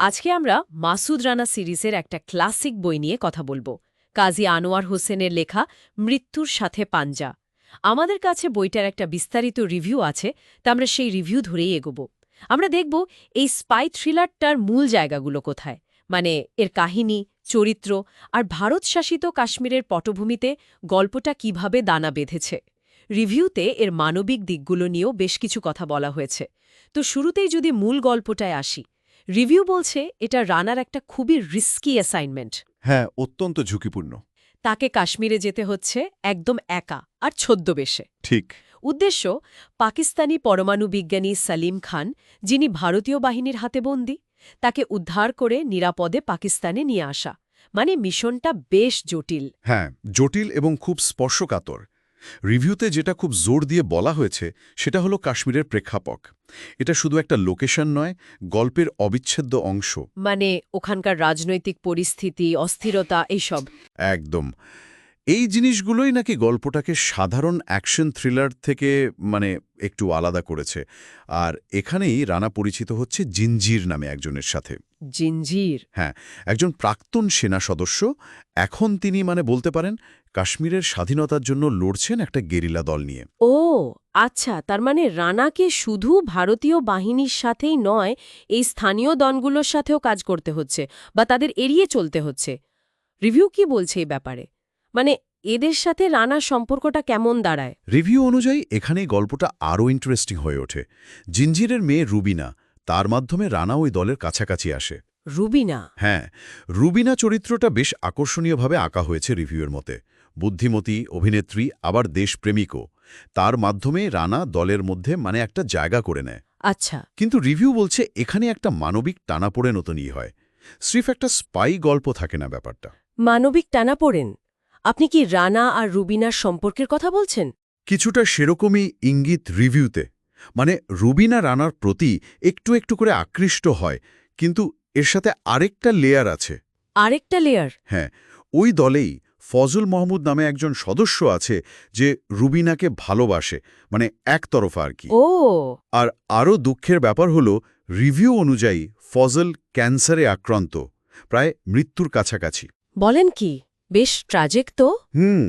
আজকে আমরা মাসুদ রানা সিরিজের একটা ক্লাসিক বই নিয়ে কথা বলব। কাজী আনোয়ার হোসেনের লেখা মৃত্যুর সাথে পাঞ্জা আমাদের কাছে বইটার একটা বিস্তারিত রিভিউ আছে, তা আমরা সেই রিভিউ ধরেই এগোব। আমরা দেখব এই স্পাই থ্রিলারটার মূল জায়গাগুলো কোথায়। মানে এর কাহিনী, চরিত্র আর ভারত শাসিত কাশ্মীরের পটভূমিতে গল্পটা কীভাবে দানা বেঁধেছে। রিভিউতে এর মানবিক দিকগুলো নিয়েও বেশ কিছু কথা বলা হয়েছে। তো শুরুতেই যদি মূল গল্পটায় আসি রিভিউ বলছে এটা রানার একটা খুবই রিস্কি অ্যাসাইনমেন্ট হ্যাঁ অত্যন্ত ঝুঁকিপূর্ণ। তাকে কাশ্মীরে যেতে হচ্ছে একদম একা আর ছদ্মবেশে। ঠিক। উদ্দেশ্য পাকিস্তানি পরমাণু বিজ্ঞানী সালিম খান যিনি ভারতীয় বাহিনীর হাতে বন্দী তাকে উদ্ধার করে নিরাপদে পাকিস্তানে নিয়ে আসা। মানে মিশনটা বেশ জটিল। হ্যাঁ জটিল এবং খুব স্পর্শকাতর। রিভিউতে যেটা খুব জোর দিয়ে বলা হয়েছে সেটা হলো কাশ্মীরের প্রেক্ষাপক এটা শুধু একটা লোকেশন নয় গল্পের অবিচ্ছেদ্য অংশ। মানে ওখানকার রাজনৈতিক পরিস্থিতি অস্থিরতা এইসব। একদম। এই জিনিসগুলোই নাকি গল্পটাকে সাধারণ অ্যাকশন থ্রিলার থেকে মানে একটু আলাদা করেছে। আর এখানেই রানা পরিচিত হচ্ছে জিঞ্জির নামে একজনের সাথে। জিঞ্জির হ্যাঁ একজন প্রাক্তন সেনা সদস্য। এখন তিনি মানে বলতে পারেন কাশ্মীরের স্বাধীনতার জন্য লড়ছেন একটা গেরিলা দল নিয়ে। ও আচ্ছা তার মানে রানাকে শুধু ভারতীয় বাহিনীর সাথেই নয় এই স্থানীয় দলগুলোর সাথেও কাজ করতে হচ্ছে বা তাদের এড়িয়ে চলতে হচ্ছে। রিভিউ কি বলছে এই ব্যাপারে? মানে এদের সাথে রানার সম্পর্কটা কেমন দাঁড়ায়? রিভিউ অনুযায়ী এখানেই গল্পটা আরও ইন্টারেস্টিং হয়ে ওঠে। জিঞ্জিরের মেয়ে রুবিনা তার মাধ্যমে রানা ওই দলের কাছাকাছি আসে। রুবিনা? হ্যাঁ রুবিনা চরিত্রটা বেশ আকর্ষণীয়ভাবে আঁকা হয়েছে রিভিউয়ের মতে। বুদ্ধিমতী অভিনেত্রী আবার দেশপ্রেমিকও। তার মাধ্যমে রানা দলের মধ্যে মানে একটা জায়গা করে নেয়। আচ্ছা। কিন্তু রিভিউ বলছে এখানে একটা মানবিক টানাপোড়ে নতুনই হয়। স্রিফ একটা স্পাই গল্প থাকে না ব্যাপারটা। মানবিক টানা পড়েন আপনি কি রানা আর রুবিনার সম্পর্কের কথা বলছেন? কিছুটা সেরকমই ইঙ্গিত রিভিউতে। মানে রুবিনা রানার প্রতি একটু একটু করে আকৃষ্ট হয় কিন্তু এর সাথে আরেকটা লেয়ার আছে। আরেকটা লেয়ার হ্যাঁ ওই দলেই ফজল মাহমুদ নামে একজন সদস্য আছে যে রুবিনাকে ভালোবাসে মানে একতরফা আর কি। ও। আর আরও দুঃখের ব্যাপার হলো রিভিউ অনুযায়ী ফজল ক্যান্সারে আক্রান্ত প্রায় মৃত্যুর কাছাকাছি। বলেন কি বেশ ট্রাজেক তো। হুম।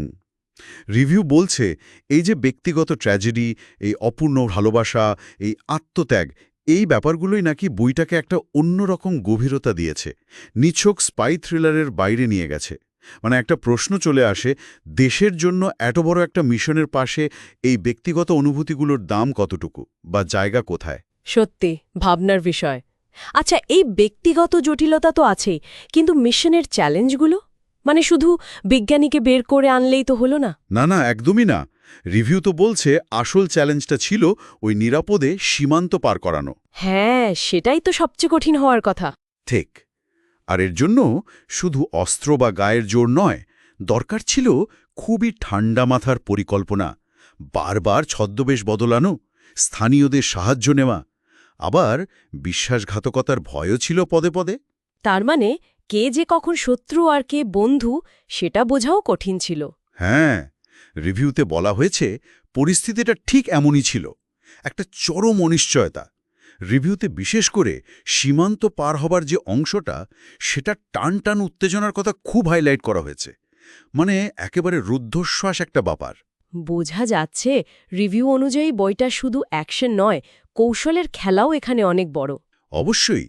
রিভিউ বলছে এই যে ব্যক্তিগত ট্র্যাজেডি এই অপূর্ণ ভালোবাসা এই আত্মত্যাগ এই ব্যাপারগুলোই নাকি বইটাকে একটা অন্যরকম গভীরতা দিয়েছে নিছক স্পাই থ্রিলারের বাইরে নিয়ে গেছে। মানে একটা প্রশ্ন চলে আসে দেশের জন্য এত বড় একটা মিশনের পাশে এই ব্যক্তিগত অনুভূতিগুলোর দাম কতটুকু বা জায়গা কোথায়? সত্যি ভাবনার বিষয়। আচ্ছা এই ব্যক্তিগত জটিলতা তো আছেই কিন্তু মিশনের চ্যালেঞ্জগুলো? মানে শুধু বিজ্ঞানীকে বের করে আনলেই তো হলো না? না না একদমই না। রিভিউ তো বলছে আসল চ্যালেঞ্জটা ছিল ওই নিরাপদে সীমান্ত পার করানো। হ্যাঁ সেটাই তো সবচেয়ে কঠিন হওয়ার কথা। ঠিক। আর এর জন্য শুধু অস্ত্র বা গায়ের জোর নয় দরকার ছিল খুবই ঠান্ডা মাথার পরিকল্পনা। বারবার ছদ্মবেশ বদলানো স্থানীয়দের সাহায্য নেওয়া আবার বিশ্বাসঘাতকতার ভয়ও ছিল পদে পদে। তার মানে কে যে কখন শত্রু আর কে বন্ধু সেটা বোঝাও কঠিন ছিল। হ্যাঁ রিভিউতে বলা হয়েছে পরিস্থিতিটা ঠিক এমনই ছিল। একটা চরম অনিশ্চয়তা। রিভিউতে বিশেষ করে সীমান্ত পার হবার যে অংশটা সেটা টান টান উত্তেজনার কথা খুব হাইলাইট করা হয়েছে। মানে একেবারে রুদ্ধশ্বাস একটা ব্যাপার। বোঝা যাচ্ছে রিভিউ অনুযায়ী বইটা শুধু অ্যাকশন নয় কৌশলের খেলাও এখানে অনেক বড়। অবশ্যই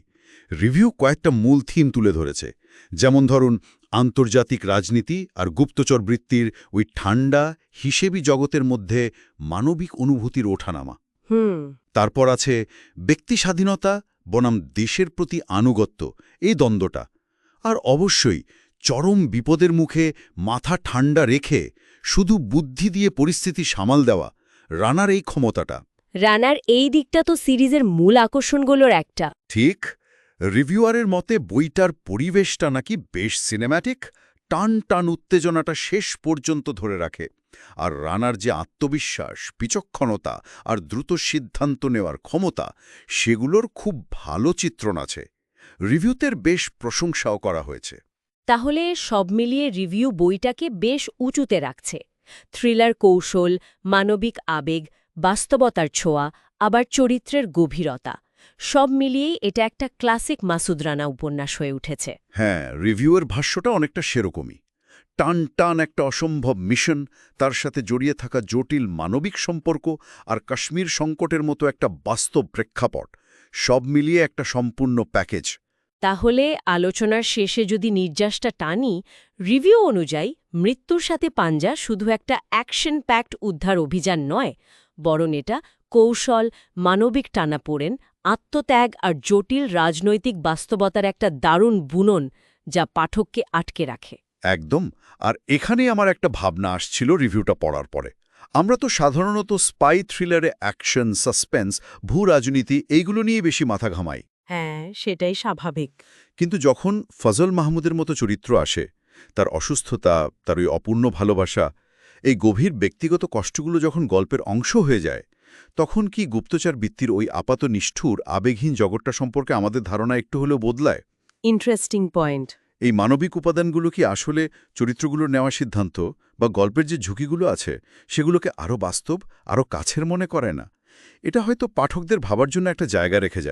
রিভিউ কয়েকটা মূল থিম তুলে ধরেছে। যেমন ধরুন আন্তর্জাতিক রাজনীতি আর গুপ্তচর বৃত্তির ওই ঠান্ডা হিসেবি জগতের মধ্যে মানবিক অনুভূতির ওঠানামা। হুম। তারপর আছে ব্যক্তি স্বাধীনতা বনাম দেশের প্রতি আনুগত্য এই দ্বন্দ্বটা। আর অবশ্যই চরম বিপদের মুখে মাথা ঠান্ডা রেখে শুধু বুদ্ধি দিয়ে পরিস্থিতি সামাল দেওয়া রানার এই ক্ষমতাটা। রানার এই দিকটা তো সিরিজের মূল আকর্ষণগুলোর একটা। ঠিক রিভিউয়ারের মতে বইটার পরিবেশটা নাকি বেশ সিনেম্যাটিক টান টান উত্তেজনাটা শেষ পর্যন্ত ধরে রাখে। আর রানার যে আত্মবিশ্বাস বিচক্ষণতা আর দ্রুত সিদ্ধান্ত নেওয়ার ক্ষমতা সেগুলোর খুব ভালো চিত্রণ আছে। রিভিউতের বেশ প্রশংসাও করা হয়েছে। তাহলে সব মিলিয়ে রিভিউ বইটাকে বেশ উঁচুতে রাখছে। থ্রিলার কৌশল মানবিক আবেগ বাস্তবতার ছোঁয়া আবার চরিত্রের গভীরতা সব মিলিয়েই এটা একটা ক্লাসিক মাসুদ রানা উপন্যাস হয়ে উঠেছে। হ্যাঁ রিভিউয়ের ভাষ্যটা অনেকটা সেরকমই। টান টান একটা অসম্ভব মিশন, তার সাথে জড়িয়ে থাকা জটিল মানবিক সম্পর্ক আর কাশ্মীর সংকটের মতো একটা বাস্তব প্রেক্ষাপট, সব মিলিয়ে একটা সম্পূর্ণ প্যাকেজ। তাহলে আলোচনার শেষে যদি নির্যাসটা টানি, রিভিউ অনুযায়ী মৃত্যুর সাথে পাঞ্জা শুধু একটা অ্যাকশন প্যাকড উদ্ধার অভিযান নয়, বরং এটা কৌশল, মানবিক টানা টানাপোড়েন, আত্মত্যাগ আর জটিল রাজনৈতিক বাস্তবতার একটা দারুণ বুনন যা পাঠককে আটকে রাখে। একদম। আর এখানেই আমার একটা ভাবনা আসছিল রিভিউটা পড়ার পরে। আমরা তো সাধারণত স্পাই থ্রিলারে অ্যাকশন সাসপেন্স ভূ রাজনীতি এইগুলো নিয়ে বেশি মাথা ঘামাই। হ্যাঁ সেটাই স্বাভাবিক। কিন্তু যখন ফজল মাহমুদের মতো চরিত্র আসে তার অসুস্থতা তার ওই অপূর্ণ ভালোবাসা এই গভীর ব্যক্তিগত কষ্টগুলো যখন গল্পের অংশ হয়ে যায় তখন কি গুপ্তচার বৃত্তির ওই আপাত নিষ্ঠুর আবেগহীন জগৎটা সম্পর্কে আমাদের ধারণা একটু হলেও বদলায়? ইন্টারেস্টিং পয়েন্ট এই মানবিক উপাদানগুলো কি আসলে চরিত্রগুলোর নেওয়া সিদ্ধান্ত বা গল্পের যে ঝুঁকিগুলো আছে সেগুলোকে আরও বাস্তব আরও কাছের মনে করে না? এটা হয়তো পাঠকদের ভাবার জন্য একটা জায়গা রেখে যায়।